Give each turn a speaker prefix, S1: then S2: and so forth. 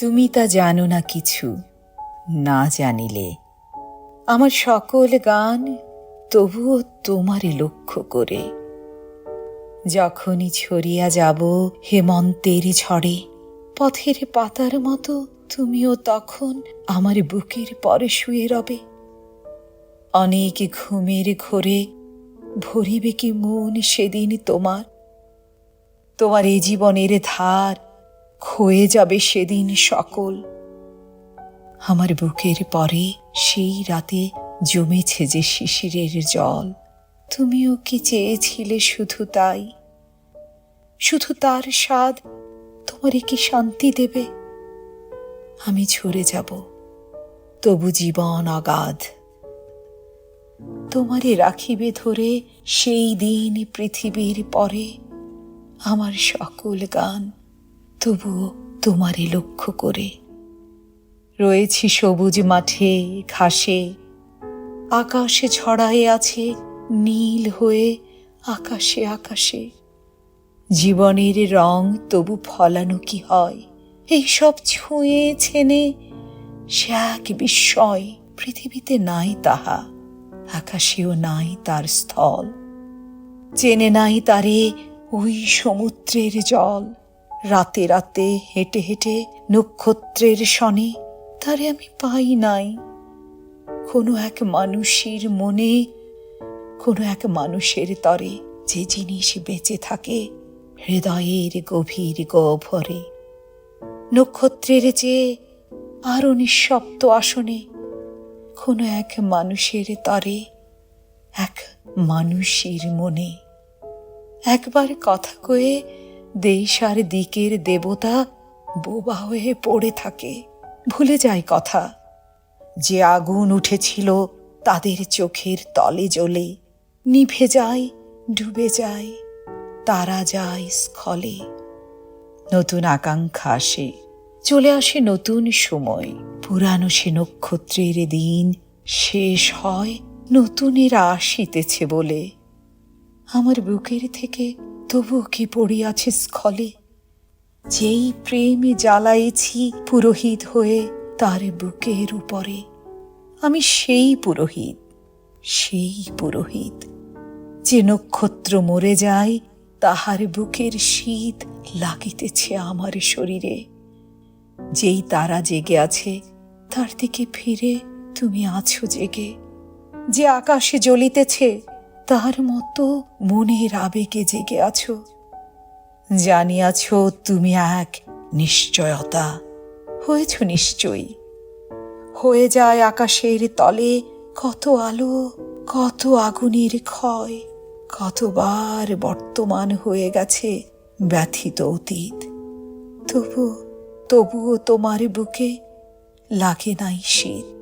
S1: তুমি তা জানো না কিছু, না জানিলে। আমার সকল গান তবুও তোমারে লক্ষ্য করে। যখনই ছড়িয়া যাব হেমন্তের ঝড়ে, পথের পাতার মতো তুমিও তখন আমার বুকের পরে শুয়ে রবে। অনেক ঘুমের ঘোরে ভরিবে কি মন সেদিন তোমার? তোমার এই জীবনের ধার ক্ষয়ে যাবে সেদিন সকল। আমার বুকের পরে সেই রাতে জমেছে যে শিশিরের জল। তুমিও কি চেয়েছিলে শুধু তাই? শুধু তার স্বাদ তোমারে কি শান্তি দেবে? আমি ঝরে যাব, তবু জীবন অগাধ। তোমারে রাখিবে ধরে সেই দিন পৃথিবীর পরে আমার সকল গান তবুও তোমারে লক্ষ্য করে। রয়েছি সবুজ মাঠে, ঘাসে, আকাশে ছড়ায়ে আছে, নীল হয়ে আকাশে আকাশে। জীবনের রং তবু ফলানো কি হয়? এইসব ছুঁয়ে ছেনে সে এক বিস্ময় পৃথিবীতে নাই তাহা। আকাশেও নাই তার স্থল। চেনে নাই তারে ওই সমুদ্রের জল। রাতে রাতে হেঁটে হেঁটে নক্ষত্রের সনে তারে আমি পাই নাই। কোনো এক মানুষের মনে, কোনো এক মানুষের তরে যে জিনিস বেঁচে থাকে হৃদয়ের গভীর গভরে নক্ষত্রের যে আরও নিঃশব্দ আসনে কোনো এক মানুষের তরে, এক মানুষের মনে। একবার কথা কয়ে দেশ আর দিকের দেবতা বোবা হয়ে পড়ে থাকে। ভুলে যায় কথা। যে আগুন উঠেছিল তাদের চোখের তলে জ্বলে। নিভে যায়, ডুবে যায়, তারা যায় স্খলে নতুন আকাঙ্ক্ষা আসে, চলে আসে নতুন সময়। পুরানো সে নক্ষত্রের দিন শেষ হয় নতুনের আসিতেছে বলে। আমার বুকের থেকে তবু কি পড়িয়াছে স্খলে যেই প্রেমে জ্বালাইছি পুরোহিত হয়ে তার বুকের উপরে। আমি সেই পুরোহিত সেই পুরোহিত। যে নক্ষত্র মরে যায় তাহার বুকের শীত লাগিতেছে আমার শরীরে। যেই তারা জেগে আছে তার দিকে ফিরে তুমি আছো জেগে। যে আকাশে জ্বলিতেছে তার মতো মনের আবেগে জেগে আছো। জানিয়াছ তুমি এক নিশ্চয়তা। হয়েছ নিশ্চয়ই। হয়ে যায় আকাশের তলে কত আলো, কত আগুনের ক্ষয়, কতবার বর্তমান হয়ে গেছে ব্যথিত অতীত। তবু, তবুও তোমার বুকে লাগে নাই শীত।